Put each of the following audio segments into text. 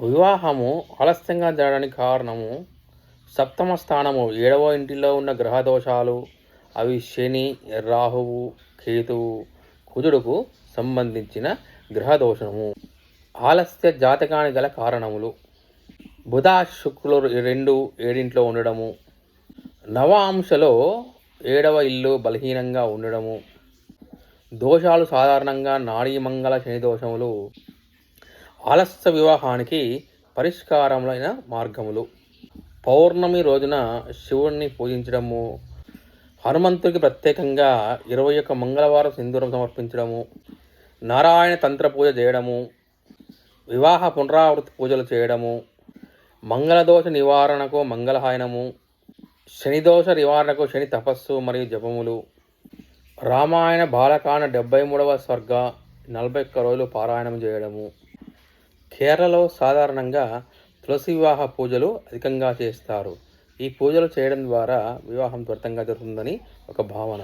వివాహము ఆలస్యంగా జరగడానికి కారణము సప్తమ స్థానము. ఏడవ ఇంటిలో ఉన్న గ్రహ దోషాలు అవి శని రాహువు కేతువు కుజుడుకు సంబంధించిన గ్రహ దోషము ఆలస్య జాతకానికి గల కారణములు. బుధ శుక్రులు రెండు ఏడింట్లో ఉండడము. నవాంశలో ఏడవ ఇల్లు బలహీనంగా ఉండడము. దోషాలు సాధారణంగా నాడీమంగళ శని దోషములు. ఆలస్య వివాహానికి పరిష్కారములైన మార్గములు. పౌర్ణమి రోజున శివుణ్ణి పూజించడము హనుమంతుడికి ప్రత్యేకంగా ఇరవై ఒక్క మంగళవారం సింధూరం సమర్పించడము నారాయణ తంత్ర పూజ చేయడము వివాహ పునరావృతి పూజలు చేయడము మంగళదోష నివారణకు మంగళహాయనము శనిదోష నివారణకు శని తపస్సు మరియు జపములు రామాయణ బాలకాండ డెబ్బై మూడవ స్వర్గ నలభై ఒక్క రోజులు పారాయణం చేయడము. కేరళలో సాధారణంగా తులసి వివాహ పూజలు అధికంగా చేస్తారు. ఈ పూజలు చేయడం ద్వారా వివాహం త్వరితంగా జరుగుతుందని ఒక భావన.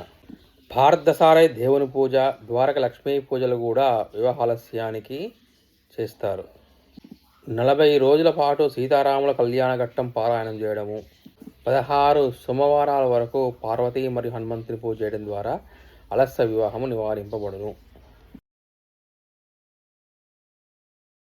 భారతదసారై దేవుని పూజ ద్వారక లక్ష్మీ పూజలు కూడా వివాహాలస్యానికి చేస్తారు. నలభై రోజుల పాటు సీతారాముల కళ్యాణ ఘట్టం పారాయణం చేయడము పదహారు సోమవారాల వరకు పార్వతీ మరియు హనుమంతుని పూజ చేయడం ద్వారా అలస్య వివాహము నివారింపబడును.